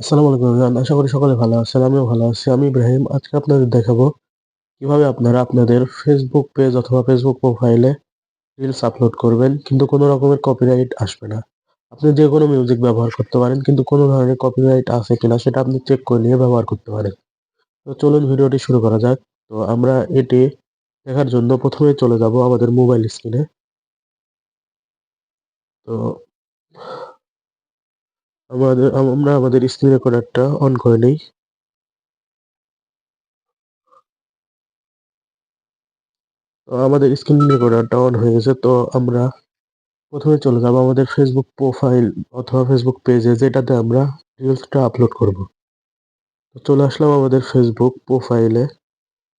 আসসালামু আলাইকুম আশা করি সকলে ভালো আছেন, আমিও ভালো আছি। আমি ইব্রাহিম, আজকে আপনাদের দেখাবো কীভাবে আপনারা আপনাদের ফেসবুক পেজ অথবা ফেসবুক প্রোফাইলে রিলস আপলোড করবেন, কিন্তু কোনো রকমের কপিরাইট আসবে না। আপনি যে কোনো মিউজিক ব্যবহার করতে পারেন, কিন্তু কোনো ধরনের কপিরাইট আছে কিনা সেটা আপনি চেক করে নিয়ে ব্যবহার করতে পারেন। তো চলুন ভিডিওটি শুরু করা যাক। তো আমরা এটি দেখার জন্য প্রথমে চলে যাব আমাদের মোবাইল স্ক্রিনে তো আমাদের, আমরা আমাদের স্ক্রিন রেকর্ডারটা অন করে নেই। আমাদের স্ক্রিন রেকর্ডারটা অন হয়ে গেছে, তো আমরা প্রথমে চলে যাব আমাদের ফেসবুক প্রোফাইল অথবা ফেসবুক পেজে যেটাতে আমরা রিলসটা আপলোড করব। তো চলে আসলাম আমাদের ফেসবুক প্রোফাইলে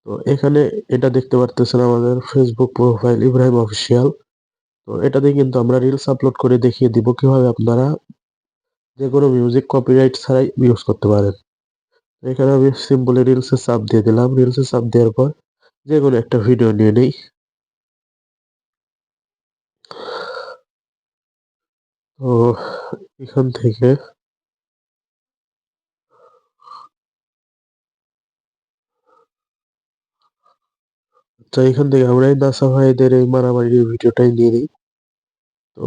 তো এখানে এটা দেখতে পারতেছেন আমাদের ফেসবুক প্রোফাইল ইব্রাহিম অফিসিয়াল তো এটাতে কিন্তু আমরা রিলস আপলোড করে দেখিয়ে দিব কীভাবে আপনারা যে কোনো মিউজিক কপিরাইট ছাড়াই ইউজ করতে পারেন। এখানে আমি সিম্পলি রিলসে চাপ দিয়ে দিলাম। রিলসে চাপ দেওয়ার পর যে কোনো একটা ভিডিও নিয়ে নেই। তো এখান থেকে আচ্ছা এখান থেকে আমরা এই নাসা ভাইদের এই মারামারির ভিডিওটাই নিয়ে নিই। তো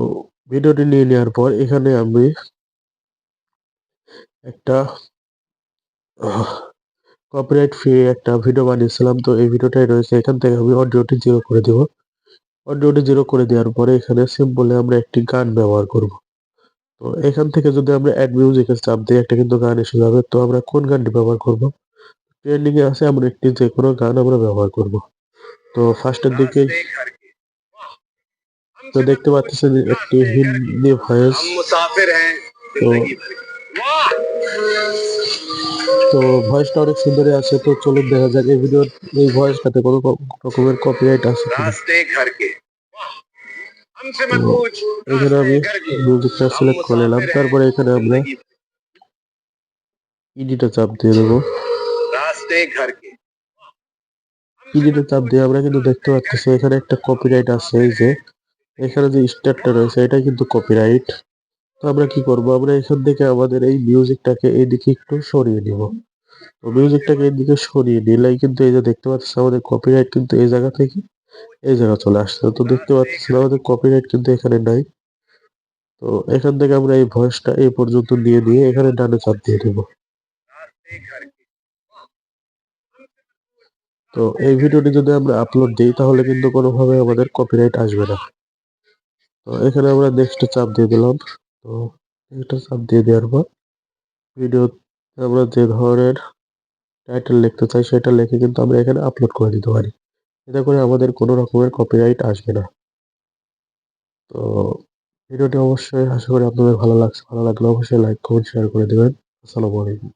ভিডিওটি নিয়ে নেওয়ার পর এখানে আমি একটা কপিরাইট ফ্রি একটা ভিডিও বানিয়েছিলাম। তো এই ভিডিওটাই রয়েছে। এখান থেকে আমি অডিওটি জিরো করে দেব। অডিওটি জিরো করে দেওয়ার পরে এখানে সিম্পলে আমরা একটি গান ব্যবহার করব। তো এখান থেকে যদি আমরা অ্যাড মিউজিকের চাপ দিই একটা কিন্তু গান এসে যাবে। তো আমরা কোন গানটি ব্যবহার করব? ট্রেন্ডিংয়ে আছে আমরা একটি যে কোনো গান আমরা ব্যবহার করব। তো ফার্স্টের দিকে তো দেখতে পাচ্ছেন একটি হিন্দি ভয়েস তো তো ভয়েসটা অনেক সুন্দরই আছে, তো চলুন দেখা যাক এই ভিডিওর এই ভয়েসটাতে কোনো রকমের কপিরাইট আছে এখানে আমি মিউজিকটা সিলেক্ট করে নিলাম, তারপরে এখানে আমরা ইডিটা চাপ দিয়ে দেবো। ইডিটা চাপ দিয়ে আমরা কিন্তু দেখতে পাচ্ছি, এখানে একটা কপিরাইট আছে, এই যে, এখানে যে স্টারটা রয়েছে, এটা কিন্তু কপিরাইট আমরা কি করব? আমরা এখান থেকে আমাদের এই মিউজিকটাকে এইদিকে একটু সরিয়ে নিব। তো মিউজিকটাকে এইদিকে সরিয়ে নিলেই কিন্তু এই যে দেখতে পাচ্ছি আমাদের কপিরাইট কিন্তু এই জায়গা থেকে এই জায়গা চলে আসছে। তো দেখতে পাচ্ছি আমাদের কপিরাইট কিন্তু এখানে নাই। তো এখান থেকে আমরা এই ভয়েসটা এই পর্যন্ত দিয়ে দিয়ে এখানে ডানে চাপ দিয়ে দেব তো এই ভিডিওটি যদি আমরা আপলোড দিই তাহলে কিন্তু কোনোভাবে আমাদের কপিরাইট আসবে না। তো এখানে আমরা নেক্সট চাপ দিয়ে দিলাম। তো এটা চাপ দিয়ে দেওয়ার পর ভিডিও আমরা যে ধরনের টাইটেল লিখতে চাই সেটা লিখে কিন্তু আমরা এখানে আপলোড করে দিতে পারি। এতে করে আমাদের কোনো রকমের কপিরাইট আসবে না। তো ভিডিওটি অবশ্যই আশা করি আপনাদের ভালো লাগছে। ভালো লাগলে অবশ্যই লাইক কমেন্ট শেয়ার করে দেবেন। আসসালামু আলাইকুম।